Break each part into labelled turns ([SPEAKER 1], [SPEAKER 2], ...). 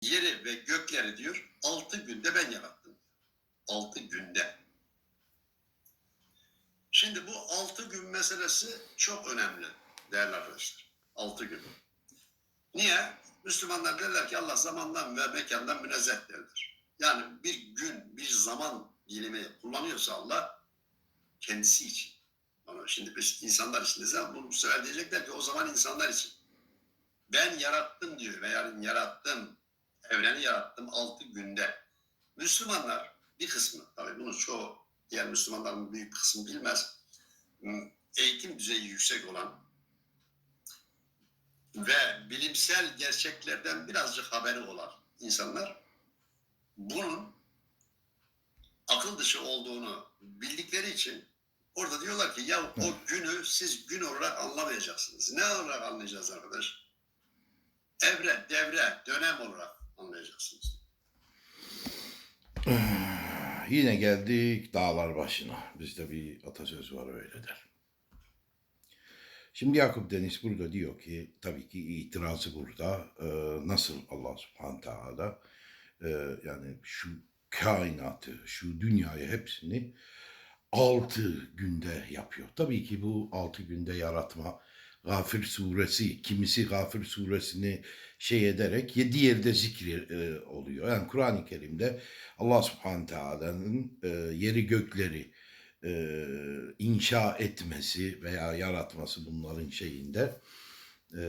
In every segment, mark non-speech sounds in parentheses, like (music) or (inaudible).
[SPEAKER 1] yeri ve gökleri diyor altı günde ben yarattım. Altı günde. Şimdi bu altı gün meselesi çok önemli değerli arkadaşlar. Altı gün. Niye? Müslümanlar derler ki Allah zamandan ve mekandan münezzehlerdir. Yani bir gün, bir zaman dilimi kullanıyorsa Allah kendisi için. Ama şimdi biz insanlar için de bunu bu sefer diyecekler ki o zaman insanlar için. Ben yarattım diyor ve yarın yarattım. Evreni yarattım altı günde. Müslümanlar bir kısmı, tabii bunu çoğu diğer Müslümanların büyük kısmı bilmez. Hmm, Eğitim düzeyi yüksek olan ve bilimsel gerçeklerden birazcık haberi olan insanlar bunun akıl dışı olduğunu bildikleri için orada diyorlar ki ya o günü siz gün olarak anlamayacaksınız. Ne olarak anlayacağız arkadaş? Evre, devre, dönem olarak anlayacaksınız. (sighs)
[SPEAKER 2] Yine geldik dağlar başına. Bizde bir atasöz var öyle der. Şimdi Yakup Deniz burada diyor ki tabii ki itirazı burada. Ee, nasıl Allah subhanahu teala e, yani şu kainatı, şu dünyayı hepsini altı günde yapıyor. Tabii ki bu altı günde yaratma Gafir suresi, kimisi Gafir suresini şey ederek yedi yerde zikri e, oluyor. Yani Kur'an-ı Kerim'de Allah subhanahu teala'nın e, yeri gökleri e, inşa etmesi veya yaratması bunların şeyinde e,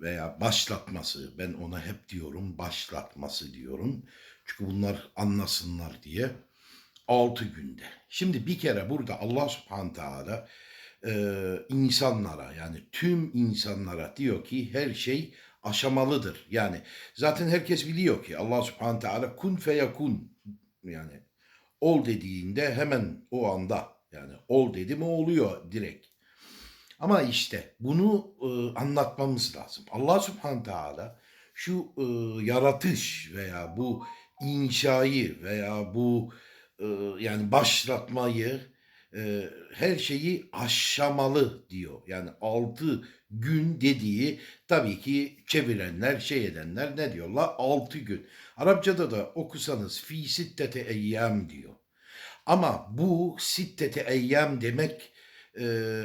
[SPEAKER 2] veya başlatması ben ona hep diyorum başlatması diyorum. Çünkü bunlar anlasınlar diye altı günde. Şimdi bir kere burada Allah subhanahu teala e, insanlara yani tüm insanlara diyor ki her şey aşamalıdır. Yani zaten herkes biliyor ki Allah subhanahu teala kun feyakun yani ol dediğinde hemen o anda yani ol dedi mi oluyor direkt. Ama işte bunu e, anlatmamız lazım. Allah subhanahu teala şu e, yaratış veya bu inşayı veya bu e, yani başlatmayı e, her şeyi aşamalı diyor. Yani altı gün dediği tabii ki çevirenler şey edenler ne diyorlar? Altı gün. Arapçada da okusanız fi sittete eyyam diyor. Ama bu sittete eyyam demek e,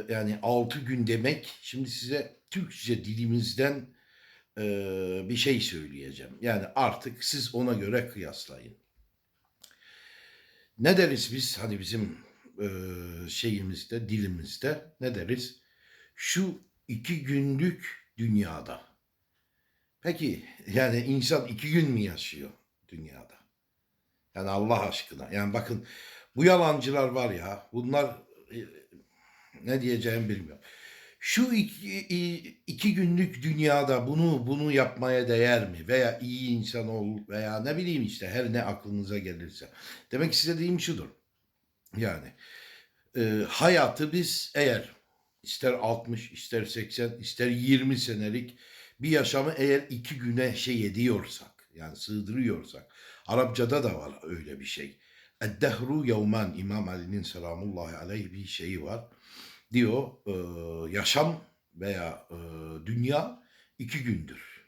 [SPEAKER 2] yani altı gün demek şimdi size Türkçe dilimizden e, bir şey söyleyeceğim. Yani artık siz ona göre kıyaslayın. Ne deriz biz hani bizim e, şeyimizde dilimizde ne deriz? Şu iki günlük dünyada. Peki yani insan iki gün mü yaşıyor dünyada? Yani Allah aşkına. Yani bakın bu yalancılar var ya bunlar e, ne diyeceğimi bilmiyorum. Şu iki, iki günlük dünyada bunu bunu yapmaya değer mi? Veya iyi insan ol veya ne bileyim işte her ne aklınıza gelirse. Demek istediğim şudur. Yani e, hayatı biz eğer ister 60, ister 80, ister 20 senelik bir yaşamı eğer iki güne şey ediyorsak, yani sığdırıyorsak, Arapçada da var öyle bir şey. Eddehru yevmen İmam Ali'nin selamullahi aleyh bir şeyi var. Diyor e, yaşam veya e, dünya iki gündür.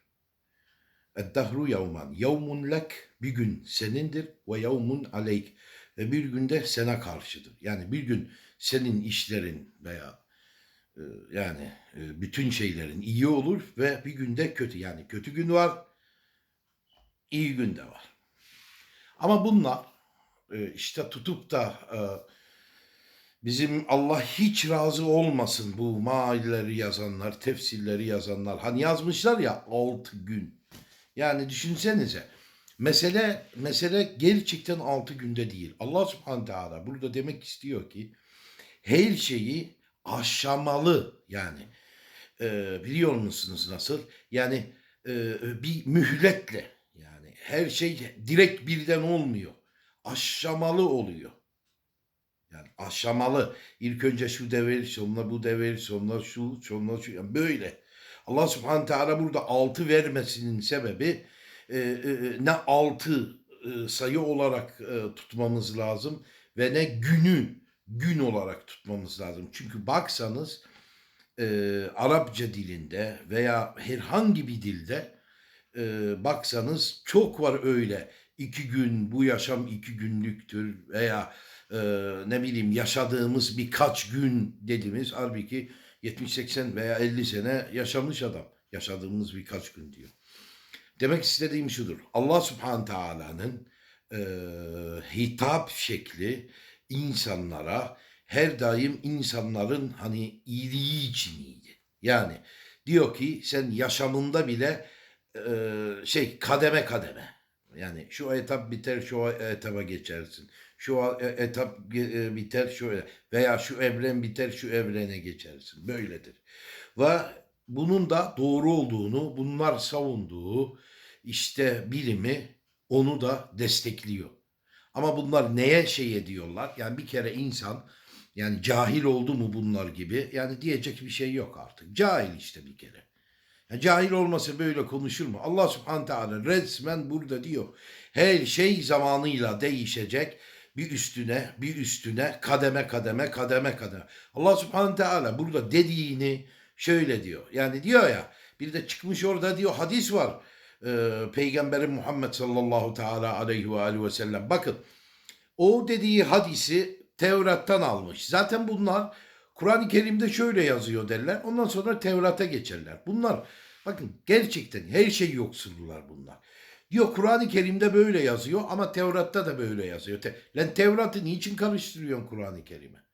[SPEAKER 2] Eddehru yevmen. Yevmun lek bir gün senindir ve yevmun aleyk ve bir günde sana karşıdır. Yani bir gün senin işlerin veya e, yani e, bütün şeylerin iyi olur ve bir günde kötü. Yani kötü gün var, iyi gün de var. Ama bunlar e, işte tutup da e, bizim Allah hiç razı olmasın bu mailleri yazanlar, tefsirleri yazanlar. Hani yazmışlar ya altı gün. Yani düşünsenize. Mesele mesele gerçekten altı günde değil. Allah subhanahu teala burada demek istiyor ki her şeyi aşamalı yani e, biliyor musunuz nasıl? Yani e, bir mühletle yani her şey direkt birden olmuyor. Aşamalı oluyor. Yani aşamalı. İlk önce şu devir, sonra bu devir, sonra şu, sonra şu. Yani böyle. Allah subhanahu teala burada altı vermesinin sebebi e, e, ne altı e, sayı olarak e, tutmamız lazım ve ne günü gün olarak tutmamız lazım. Çünkü baksanız e, Arapça dilinde veya herhangi bir dilde e, baksanız çok var öyle. iki gün bu yaşam iki günlüktür veya e, ne bileyim yaşadığımız birkaç gün dediğimiz halbuki 70-80 veya 50 sene yaşamış adam. Yaşadığımız birkaç gün diyor. Demek istediğim şudur. Allah subhanahu teala'nın e, hitap şekli insanlara her daim insanların hani iyiliği için iyiydi. Yani diyor ki sen yaşamında bile e, şey kademe kademe. Yani şu etap biter şu etaba geçersin. Şu e- etap e, biter şu veya şu evren biter şu evrene geçersin. Böyledir. Ve bunun da doğru olduğunu bunlar savunduğu işte bilimi onu da destekliyor. Ama bunlar neye şey ediyorlar? Yani bir kere insan yani cahil oldu mu bunlar gibi yani diyecek bir şey yok artık. Cahil işte bir kere. Yani cahil olmasa böyle konuşur mu? Allah subhanahu teala resmen burada diyor. Her şey zamanıyla değişecek. Bir üstüne, bir üstüne, kademe kademe, kademe kademe. Allah subhanahu teala burada dediğini şöyle diyor. Yani diyor ya, bir de çıkmış orada diyor hadis var. Ee, Muhammed sallallahu teala aleyhi ve aleyhi ve sellem. Bakın o dediği hadisi Tevrat'tan almış. Zaten bunlar Kur'an-ı Kerim'de şöyle yazıyor derler. Ondan sonra Tevrat'a geçerler. Bunlar bakın gerçekten her şey yoksullular bunlar. Diyor Kur'an-ı Kerim'de böyle yazıyor ama Tevrat'ta da böyle yazıyor. Te Lan Tevrat'ı niçin karıştırıyorsun Kur'an-ı Kerim'e?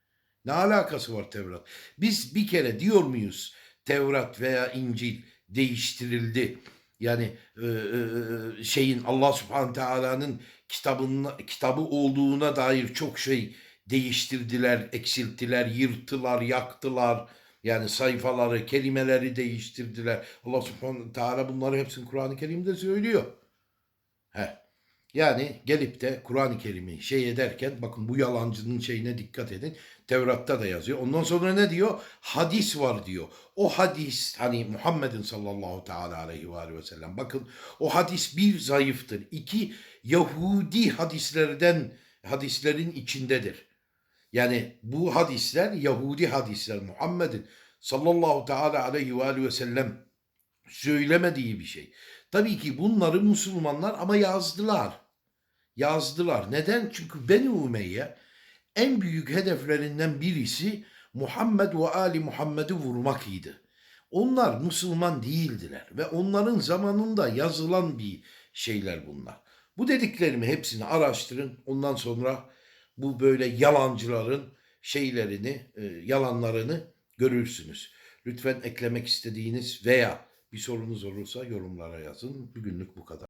[SPEAKER 2] Ne alakası var Tevrat? Biz bir kere diyor muyuz Tevrat veya İncil değiştirildi. Yani e, e, şeyin Allah Subhanahu Teala'nın kitabının kitabı olduğuna dair çok şey değiştirdiler, eksilttiler, yırttılar, yaktılar. Yani sayfaları, kelimeleri değiştirdiler. Allah Subhanahu Teala bunları hepsini Kur'an-ı Kerim'de söylüyor. He. Yani gelip de Kur'an-ı Kerim'i şey ederken bakın bu yalancının şeyine dikkat edin. Tevrat'ta da yazıyor. Ondan sonra ne diyor? Hadis var diyor. O hadis hani Muhammed'in sallallahu teala aleyhi ve sellem bakın o hadis bir zayıftır. İki Yahudi hadislerden hadislerin içindedir. Yani bu hadisler Yahudi hadisler Muhammed'in sallallahu teala aleyhi ve aleyhi ve sellem söylemediği bir şey. Tabii ki bunları Müslümanlar ama yazdılar. Yazdılar. Neden? Çünkü Beni Umeyye en büyük hedeflerinden birisi Muhammed ve Ali Muhammed'i vurmak idi. Onlar Müslüman değildiler ve onların zamanında yazılan bir şeyler bunlar. Bu dediklerimi hepsini araştırın. Ondan sonra bu böyle yalancıların şeylerini, e, yalanlarını görürsünüz. Lütfen eklemek istediğiniz veya bir sorunuz olursa yorumlara yazın. Bugünlük bu kadar.